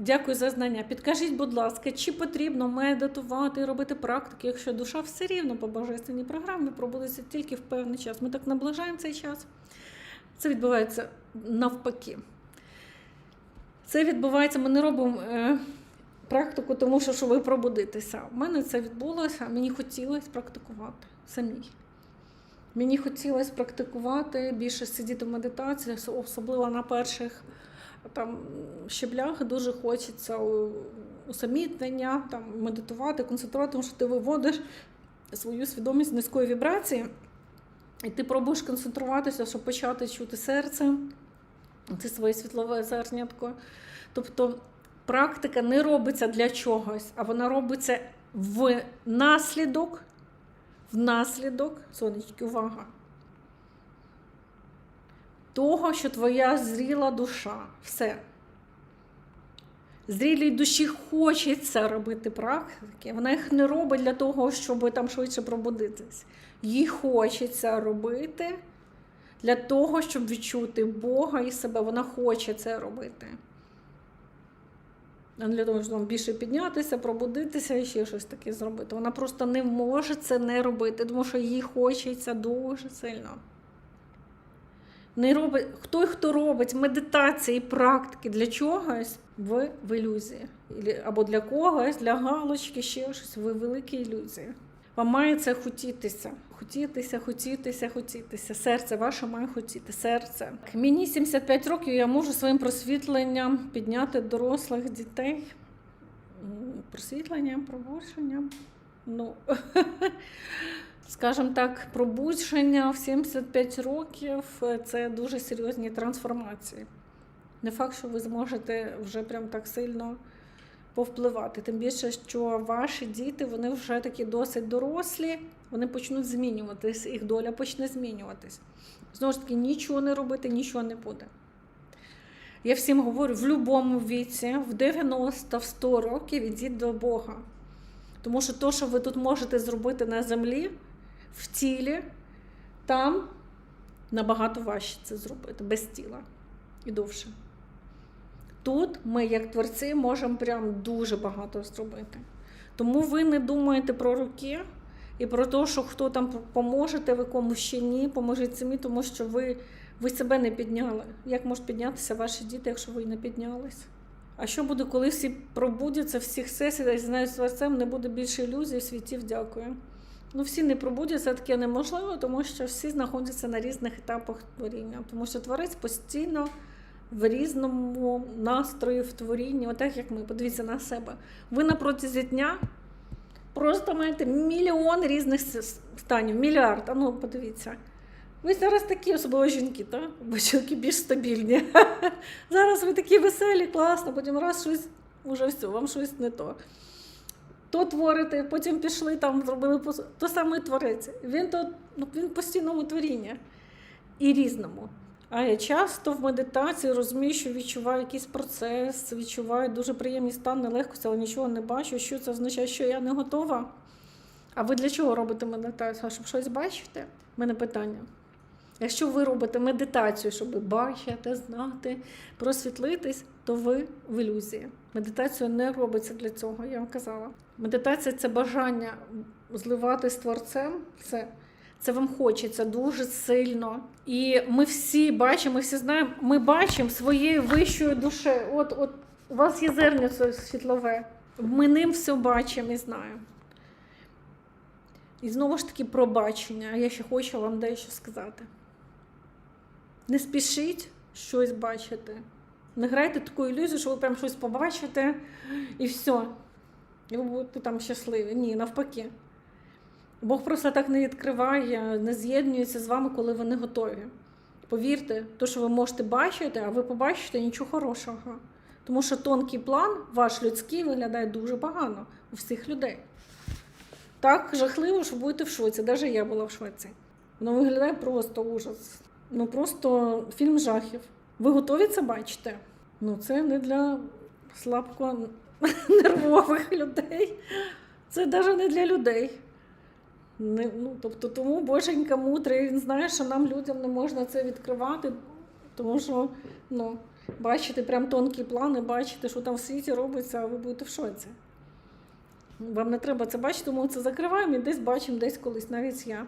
Дякую за знання. Підкажіть, будь ласка, чи потрібно медитувати і робити практики, якщо душа все рівно по божественній програмі пробудеться тільки в певний час. Ми так наближаємо цей час. Це відбувається навпаки. Це відбувається, ми не робимо е, практику, тому що, що ви пробудитеся. У мене це відбулося, мені хотілося практикувати самій. Мені хотілося практикувати, більше сидіти в медитації, особливо на перших там, щеблях дуже хочеться усамітнення, там, медитувати, концентрувати, тому що ти виводиш свою свідомість низької вібрації, і ти пробуєш концентруватися, щоб почати чути серце, це своє світлове зернятко. Тобто практика не робиться для чогось, а вона робиться в наслідок, внаслідок, сонечки, увага, того, що твоя зріла душа. Все. Зрілій душі хочеться робити практики. Вона їх не робить для того, щоб там швидше пробудитись. Їй хочеться робити для того, щоб відчути Бога і себе. Вона хоче це робити. А для того, щоб більше піднятися, пробудитися і ще щось таке зробити. Вона просто не може це не робити, тому що їй хочеться дуже сильно. Не робить, хто хто робить медитації, практики для чогось, ви в ілюзії. Або для когось, для галочки, ще щось, ви в великій ілюзії. Вам має це хотітися. Хотітися, хотітися, хотітися. Серце ваше має хотіти. Серце. Мені 75 років, я можу своїм просвітленням підняти дорослих дітей. Просвітленням, пробудженням. Ну, скажімо так, пробудження в 75 років е, це дуже серйозні трансформації. Не факт, що ви зможете вже прям так сильно повпливати. Тим більше, що ваші діти вони вже такі досить дорослі, вони почнуть змінюватись, їх доля почне змінюватись. Знову ж таки, нічого не робити, нічого не буде. Я всім говорю, в будь-якому віці, в 90, в 100 років ідіть до Бога. Тому що те, що ви тут можете зробити на землі, в тілі, там набагато важче це зробити, без тіла і довше. Тут ми, як творці, можемо прям дуже багато зробити. Тому ви не думаєте про руки і про те, що хто там поможете, ви комусь ще ні, поможіть самі, тому що ви, ви себе не підняли. Як можуть піднятися ваші діти, якщо ви не піднялись? А що буде, коли всі пробудяться, всіх сесій, знають творцем, не буде більше ілюзій, світів, дякую. Ну, всі не пробудяться, таке неможливо, тому що всі знаходяться на різних етапах творіння. Тому що творець постійно в різному настрої в творінні, отак як ми, подивіться на себе. Ви на протязі дня просто маєте мільйон різних станів, мільярд. А ну, подивіться. Ви зараз такі, особливо жінки, так? бо чоловіки більш стабільні. Зараз ви такі веселі, класно, потім раз щось, уже все, вам щось не то. То творите, потім пішли там, зробили пос- то саме творець. Він то ну, він постійному творінні і різному. А я часто в медитації розумію, що відчуваю якийсь процес, відчуваю дуже приємний стан нелегкості, але нічого не бачу. Що це означає, що я не готова? А ви для чого робите медитацію? А щоб щось бачите? У мене питання. Якщо ви робите медитацію, щоб бачити, знати, просвітлитись, то ви в ілюзії. Медитація не робиться для цього, я вам казала. Медитація це бажання зливати з творцем. Це, це вам хочеться дуже сильно. І ми всі бачимо, ми всі знаємо, ми бачимо своєю вищою душею. От, от у вас є зернятко світлове. Ми ним все бачимо і знаємо. І знову ж таки пробачення. А я ще хочу вам дещо сказати. Не спішіть щось бачити. Не грайте таку ілюзію, що ви прям щось побачите і все. І ви будете там щасливі. Ні, навпаки. Бог просто так не відкриває, не з'єднується з вами, коли ви не готові. Повірте, то, що ви можете бачити, а ви побачите нічого хорошого. Тому що тонкий план, ваш людський, виглядає дуже погано у всіх людей. Так жахливо, що будете в шоці. Навіть я була в Швеції. Воно виглядає просто ужас. Ну просто фільм жахів. Ви готові це бачити? Ну, це не для слабко нервових людей. Це навіть не для людей. Не, ну, тобто, тому Боженька мудрий, він знає, що нам людям не можна це відкривати, тому що ну, бачити прям тонкі плани, бачити, що там в світі робиться, а ви будете в шоці. Вам не треба це бачити, тому це закриваємо і десь бачимо, десь колись, навіть я.